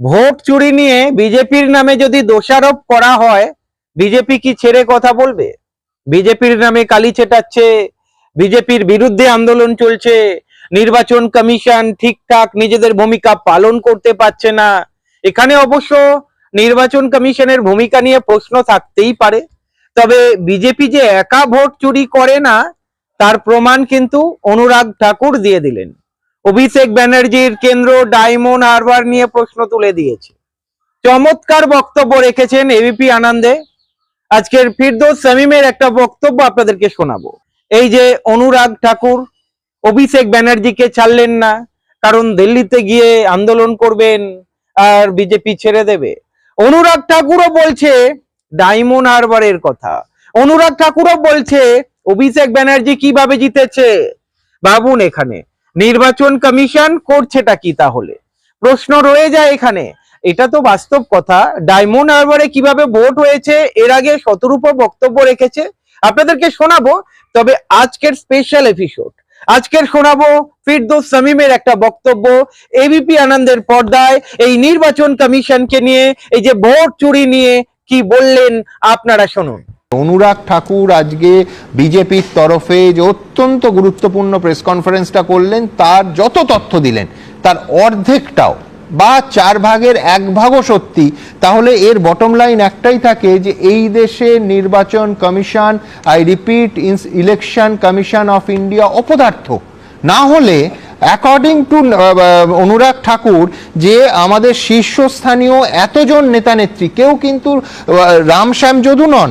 Vote চুরি নিয়ে বিজেপির নামে যদি দোষারোপ করা হয়, বিজেপি কি ছেড়ে কথা বলবে? বিজেপির নামে কালি চেটাচ্ছে বিজেপির বিরুদ্ধে আন্দোলন চলছে, নির্বাচন কমিশন ঠিকঠাক নিজেদের ভূমিকা পালন করতে পারছে না। এখানে অবশ্য নির্বাচন কমিশনের ভূমিকা নিয়ে প্রশ্ন থাকতেই পারে। তবে বিজেপি যে একা ভোট চুরি করে না, তার প্রমাণ কিন্তু অনুরাগ ঠাকুর দিয়ে দিলেন। অভিষেক ব্যানার্জির কেন্দ্র ডায়মন্ড হারবার নিয়ে প্রশ্ন তুলে দিয়েছে। চমৎকার বক্তব্য রেখেছেন এবিপি আনন্দে। আজকের ফিরদোস শামীমের একটা বক্তব্য আপনাদেরকে শোনাবো। এই যে অনুরাগ ঠাকুর, অভিষেক ব্যানার্জিকে ছাড়লেন না, কারণ দিল্লিতে গিয়ে আন্দোলন করবেন আর বিজেপি ছেড়ে দেবে। অনুরাগ ঠাকুরও বলছে ডায়মন্ড হারবারের কথা। অনুরাগ ঠাকুরও বলছে, অভিষেক ব্যানার্জি কীভাবে জিতেছে? ভাবুন এখানে। নির্বাচন কমিশন করছেটা কি তাহলে? প্রশ্ন রয়ে যায় এখানে। এটা তো বাস্তব কথা। ডায়মন্ড হারবারে কীভাবে ভোট হয়েছে, এর আগে শতরূপ বক্তব্য রেখেছে। আপনাদেরকে শোনাবো, তবে আজকের স্পেশাল এপিসোড আজকের শোনাবো ফিরদোস শামীমের একটা বক্তব্য এবিপি আনন্দের পর্দায় এই নির্বাচন কমিশনকে নিয়ে, এই যে ভোট চুরি নিয়ে কি বললেন আপনারা শুনুন। অনুরাগ ঠাকুর আজকে বিজেপির তরফে যে অত্যন্ত গুরুত্বপূর্ণ প্রেস কনফারেন্সটা করলেন, তার যত তথ্য দিলেন, তার অর্ধেকটাও বা চার ভাগের এক ভাগও সত্যি, তাহলে এর বটম লাইন একটাই থাকে যে এই দেশে নির্বাচন commission I repeat election commission of India অপদার্থ। না হলে অ্যাকর্ডিং টু অনুরাগ ঠাকুর, যে আমাদের শীর্ষস্থানীয় এতজন নেতানেত্রী, কেউ কিন্তু রামশ্যাম যদু নন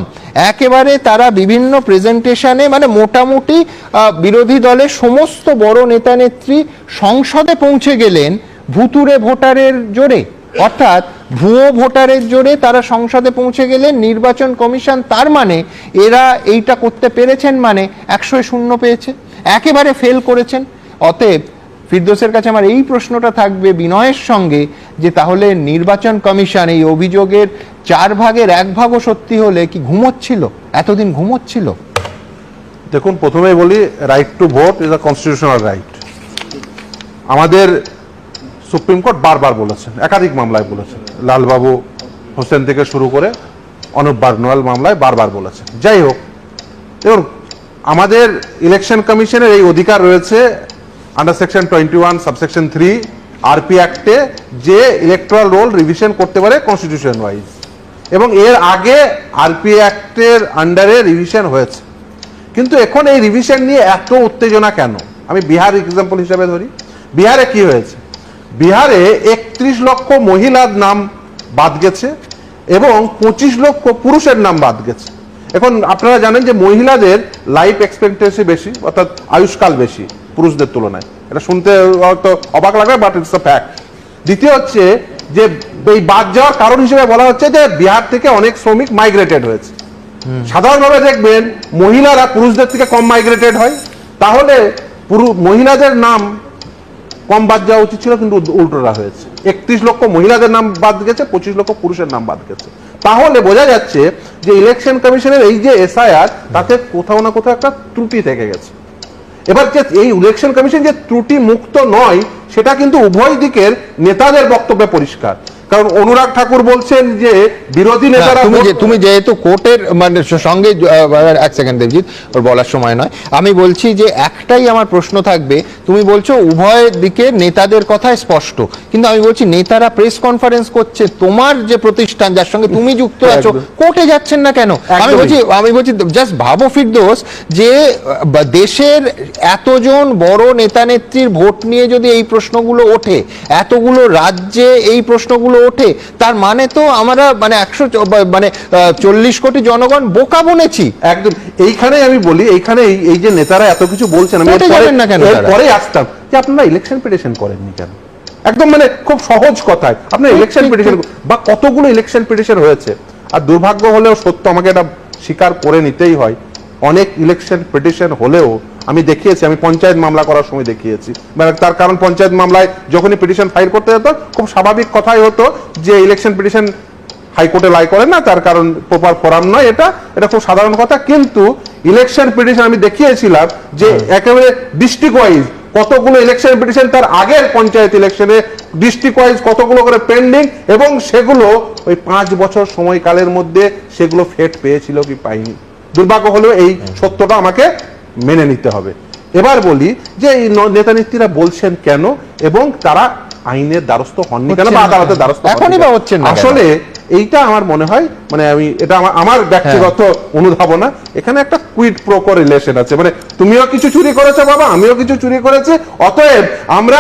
একেবারে তারা বিভিন্ন প্রেজেন্টেশনে মানে মোটামুটি বিরোধী দলের সমস্ত বড় নেতানেত্রী সংসদে পৌঁছে গেলেন ভুতুরে ভোটারের জোরে। অর্থাৎ ভুয়ো ভোটারের জোরে তারা সংসদে পৌঁছে গেলেন, নির্বাচন কমিশন তার মানে এরা এইটা করতে পেরেছেন মানে একশো শূন্য পেয়েছে, একেবারে ফেল করেছেন। অতএব ফিরদোসের কাছে আমার এই প্রশ্নটা থাকবে বিনয়ের সঙ্গে যে তাহলে নির্বাচন কমিশন এই অভিযোগের চার ভাগের এক ভাগও সত্যি হলে কি ঘুমোচ্ছিল? এতদিন ঘুমোচ্ছিল? দেখুন, প্রথমেই বলি right to vote is a constitutional right আমাদের সুপ্রিম কোর্ট বারবার বলেছেন, একাধিক মামলায় বলেছেন। লালবাবু হোসেন থেকে শুরু করে অনুপ বার্নওয়াল মামলায় বারবার বলেছেন। যাই হোক, দেখুন, আমাদের ইলেকশন কমিশনের এই অধিকার রয়েছে under section twenty one subsection three RP অ্যাক্টে যে ইলেকট্রাল রোল রিভিশন করতে পারে কনস্টিটিউশন ওয়াইজ এবং এর আগে আরপি অ্যাক্টের আন্ডারে রিভিশন হয়েছে। কিন্তু এখন এই রিভিশন নিয়ে এত উত্তেজনা কেন? আমি বিহার এক্সাম্পল হিসাবে ধরি। বিহারে কি হয়েছে? বিহারে একত্রিশ লক্ষ মহিলার নাম বাদ গেছে এবং পঁচিশ লক্ষ পুরুষের নাম বাদ গেছে। এখন আপনারা জানেন যে মহিলাদের লাইফ এক্সপেক্টেন্সি বেশি, অর্থাৎ আয়ুষ্কাল বেশি পুরুষদের তুলনায়। এটা শুনতে হয়তো অবাক লাগবে বাট ইটস ফ্যাক্ট দ্বিতীয় হচ্ছে যে এই বাদ যাওয়ার কারণ হিসেবে বলা হচ্ছে যে বিহার থেকে অনেক শ্রমিক মাইগ্রেটেড হয়েছে। সাধারণভাবে দেখবেন মহিলারা পুরুষদের থেকে কম মাইগ্রেটেড হয়। তাহলে মহিলাদের নাম কম বাদ যাওয়া উচিত ছিল, কিন্তু উল্টোটা হয়েছে। একত্রিশ লক্ষ মহিলাদের নাম বাদ গেছে, পঁচিশ লক্ষ পুরুষের নাম বাদ গেছে। তাহলে বোঝা যাচ্ছে যে ইলেকশন কমিশনের এই যে এসআইআর তাতে কোথাও না কোথাও একটা ত্রুটি থেকে গেছে। এবার যে এই ইলেকশন কমিশন যে ত্রুটি মুক্ত নয়, সেটা কিন্তু উভয় দিকের নেতাদের বক্তব্যে পরিষ্কার। কারণ অনুরাগ ঠাকুর বলছেন যে বিরোধী নেতারা তুমি যে তুমি যেহেতু কোর্টের মানে সঙ্গে এক সেকেন্ড দেবজিৎ ওর বলার সময় নয়। আমি বলছি যে একটাই আমার প্রশ্ন থাকবে তুমি বলছো উভয় দিকে নেতাদের কথায় স্পষ্ট কিন্তু আমি বলছি নেতারা প্রেস কনফারেন্স করছে তোমার যে প্রতিষ্ঠান যার সঙ্গে তুমি যুক্ত আছো কোর্টে যাচ্ছেন না কেন? আমি বলছি আমি বলছি জাস্ট ভাবো ফিরদোস যে দেশের এতজন বড় নেতা নেত্রীর ভোট নিয়ে যদি এই প্রশ্নগুলো ওঠে এতগুলো রাজ্যে এই প্রশ্নগুলো ওঠে তার মানে তো আমরা মানে একশো মানে চল্লিশ কোটি জনগণ বোকা বনেছি। একদম এইখানে আমি বলি এইখানে এই- যে নেতারা এত কিছু বলছেন আমি না কেন? এরপরে আসতাম। যে আপনারা ইলেকশন পিটিশন করেননি কেন? একদম মানে খুব সহজ কথায়। আপনার ইলেকশন পিটিশন বা কতগুলো ইলেকশন পিটিশন হয়েছে? আর দুর্ভাগ্য হলেও সত্য আমাকে এটা স্বীকার করে নিতেই হয়। অনেক ইলেকশন পিটিশন হলেও আমি দেখিয়েছি আমি পঞ্চায়েত মামলা করার সময় দেখিয়েছি। মানে তার কারণ পঞ্চায়েত মামলায় যখনই পিটিশন ফাইল করতে যেত খুব স্বাভাবিক কথাই হতো যে ইলেকশন পিটিশন হাইকোর্টে লাই করে না তার কারণ প্রপার ফোরাম নয় এটা এটা খুব সাধারণ কথা। কিন্তু ইলেকশন পিটিশন আমি দেখিয়েছিলাম যে একেবারে ডিস্ট্রিক্ট ওয়াইজ কতগুলো ইলেকশন পিটিশন তার আগের পঞ্চায়েত ইলেকশনে ডিস্ট্রিক্ট ওয়াইজ কতগুলো করে পেন্ডিং এবং সেগুলো ওই পাঁচ বছর সময়কালের মধ্যে সেগুলো ফেট পেয়েছিল কি পাইনি। দুর্ভাগ্য হলেও এই সত্যটা আমাকে মেনে নিতে হবে। এবার বলি যে এই নেতা নেত্রীরা বলছেন কেন এবং তারা আইনের দ্বারস্থ হননি কেন বা আদালতের দ্বারস্থ এখনই বা হচ্ছেন আসলে এইটা আমার মনে হয় মানে আমি এটা আমার আমার ব্যক্তিগত অনুধাবনা। এখানে একটা কুইড প্রোকো রিলেশন আছে। মানে তুমিও কিছু চুরি করেছ বাবা আমিও কিছু চুরি করেছি। অতএব আমরা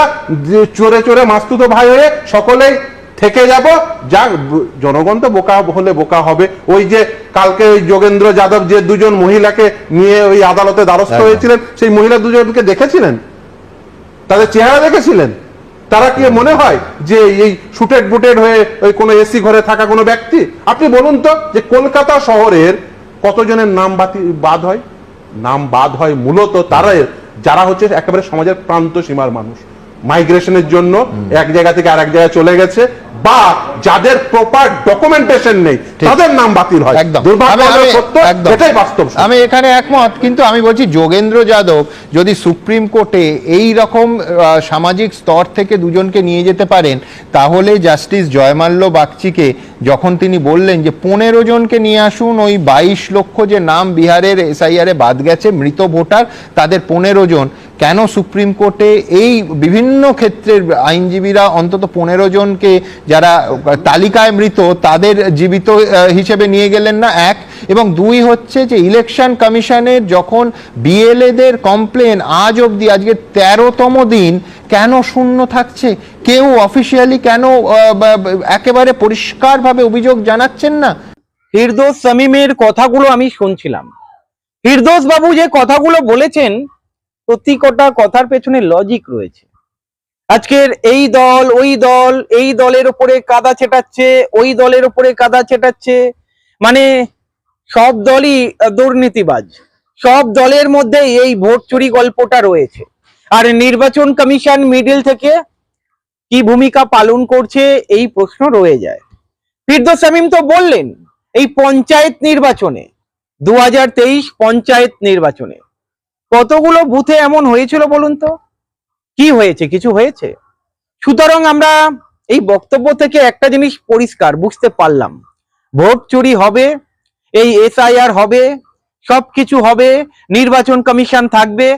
চোরে চোরে মাস্তুতো ভাই হয়ে সকলেই থেকে যাব যা জনগণ তো বোকা হলে বোকা হবে। ওই যে কালকে ওই যোগেন্দ্র যাদব যে দুজন মহিলাকে নিয়ে ওই আদালতে দ্বারস্থ হয়েছিলেন সেই মহিলা দুজনকে দেখেছিলেন? তাদের চেহারা দেখেছিলেন? তারা কি মনে হয় যে এই শুটেড বুটেড হয়ে ওই কোনো এসি ঘরে থাকা কোনো ব্যক্তি? আপনি বলুন তো যে কলকাতা শহরের কতজনের নাম বাতি বাদ হয়? নাম বাদ হয় মূলত তারা যারা হচ্ছে একেবারে সমাজের প্রান্ত সীমার মানুষ। মাইগ্রেশনের জন্য এক জায়গা থেকে আরেক জায়গায় চলে গেছে বা যাদের প্রপার ডকুমেন্টেশন নেই তাদের নাম বাতিল হয়। এটাই বাস্তব আমি এখানে একমত কিন্তু আমি বলছি যোগেন্দ্র যাদব যদি সুপ্রিম কোর্টে এই রকম সামাজিক স্তর থেকে দুজনকে নিয়ে যেতে পারেন তাহলে জাস্টিস জয়মাল্য বাগচিকে যখন তিনি বললেন যে পনেরো জনকে নিয়ে আসুন ওই বাইশ লক্ষ যে নাম বিহারের এসআইআরে বাদ গেছে মৃত ভোটার তাদের পনেরো জন কেন সুপ্রিম কোর্টে এই বিভিন্ন ক্ষেত্রের আইনজীবীরা অন্তত পনেরো জনকে যারা তালিকায় মৃত, তাদের জীবিত হিসেবে নিয়ে গেলেন না? এক। এবং দুই হচ্ছে যে ইলেকশন কমিশনের যখন বিএলএদের কমপ্লেন আজ অবধি, আজকে তেরোতম দিন, কেন শূন্য থাকছে? কেউ অফিসিয়ালি কেন একেবারে পরিষ্কারভাবে অভিযোগ জানাচ্ছেন না? ফিরদোস শামীমের কথাগুলো আমি শুনছিলাম। ফিরদোস বাবু যে কথাগুলো বলেছেন প্রতি কটা কথার পেছনে লজিক রয়েছে। আজকের এই দল, ওই দল, এই দলের উপরে কাদা ছেটাচ্ছে, ওই দলের উপরে কাদা ছেটাচ্ছে মানে সব দলই দুর্নীতিবাজ। সব দলের মধ্যে এই ভোট চুরি গল্পটা রয়েছে। আর নির্বাচন কমিশন মিডিল থেকে কি ভূমিকা পালন করছে, এই প্রশ্ন রয়ে যায়। ফিরদোস শামীম তো বললেন, এই পঞ্চায়েত নির্বাচনে দু পঞ্চায়েত নির্বাচনে কতগুলো বুথে এমন হয়েছিল বলুন তো? কি হয়েছে? কিছু হয়েছে? সুতরাং আমরা এই বক্তব্য থেকে একটা জিনিস পরিষ্কার, বুঝতে পারলাম। ভোট চুরি হবে, এই এসআইআর হবে, সবকিছু হবে, নির্বাচন কমিশন থাকবে,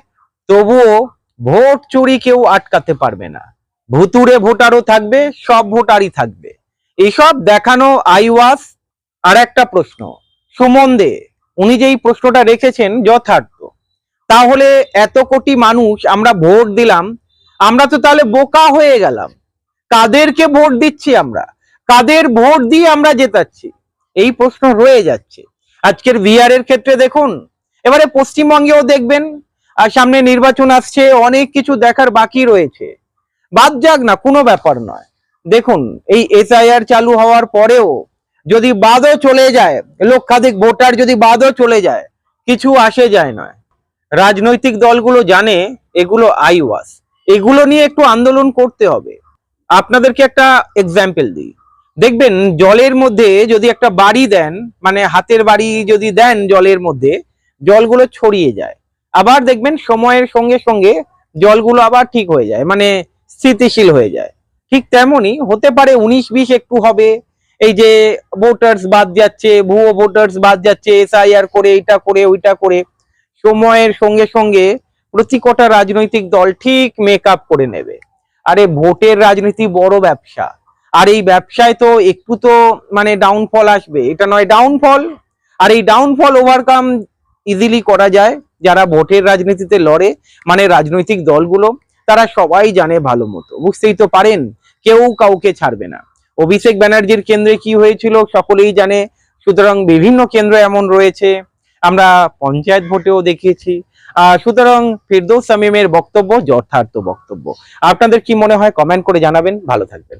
তবুও ভোট চুরি কেউ আটকাতে পারবে না। ভুতুরে ভোটারও থাকবে, সব ভোটারই থাকবে। এসব দেখানো আইওয়াস আর একটা প্রশ্ন। সুমন দে, উনি যেই প্রশ্নটা রেখেছেন যথার্থ। তাহলে এত কোটি মানুষ আমরা ভোট দিলাম, আমরা তো তাহলে বোকা হয়ে গেলাম। কাদেরকে ভোট দিচ্ছি আমরা? কাদের ভোট দিয়ে আমরা জেতাচ্ছি? এই প্রশ্ন রয়ে যাচ্ছে। আজকের ভিআর এর ক্ষেত্রে দেখুন, এবারে পশ্চিমবঙ্গেও দেখবেন, আর সামনে নির্বাচন আসছে, অনেক কিছু দেখার বাকি রয়েছে। বাদ যাক না, কোনো ব্যাপার নয়। দেখুন, এই এসআইআর চালু হওয়ার পরেও যদি বাদও চলে যায়, লক্ষাধিক ভোটার যদি বাদও চলে যায়, কিছু আসে যায় নয়। রাজনৈতিক দলগুলো জানে এগুলো আই আইওয়াস। এগুলো নিয়ে একটু আন্দোলন করতে হবে। আপনাদেরকে একটা এক্সাম্পল দিই। দেখবেন জলের মধ্যে যদি একটা বাড়ি দেন মানে হাতের বাড়ি যদি দেন জলের মধ্যে, জলগুলো ছড়িয়ে যায়। আবার দেখবেন সময়ের সঙ্গে সঙ্গে জলগুলো আবার ঠিক হয়ে যায় মানে স্থিতিশীল হয়ে যায়। ঠিক তেমনই হতে পারে উনিশ বিশ একটু হবে। এই যে ভোটার্স বাদ যাচ্ছে, ভুয়ো ভোটার্স বাদ যাচ্ছে এসআইআর করে, এইটা করে, ওইটা করে। সময়ের সঙ্গে সঙ্গে প্রতি কটা রাজনৈতিক দল ঠিক মেক করে নেবে। আরে ভোটের রাজনীতি বড় ব্যবসা। আর এই ব্যবসায় তো একটু তো মানে ডাউনফল আসবে। এটা নয় ডাউনফল আর এই ডাউনফল ওভারকাম ইজিলি করা যায়। যারা ভোটের রাজনীতিতে লড়ে মানে রাজনৈতিক দলগুলো, তারা সবাই জানে ভালো মতো। বুঝতেই তো পারেন, কেউ কাউকে ছাড়বে না। অভিষেক ব্যানার্জির কেন্দ্রে কি হয়েছিল সকলেই জানে। সুতরাং বিভিন্ন কেন্দ্র এমন রয়েছে। আমরা পঞ্চায়েত ভোটেও দেখিয়েছি। সুতরাং ফিরদৌস শামীমের বক্তব্য যথার্থ বক্তব্য। আপনাদের কি মনে হয় কমেন্ট করে জানাবেন। ভালো থাকবেন।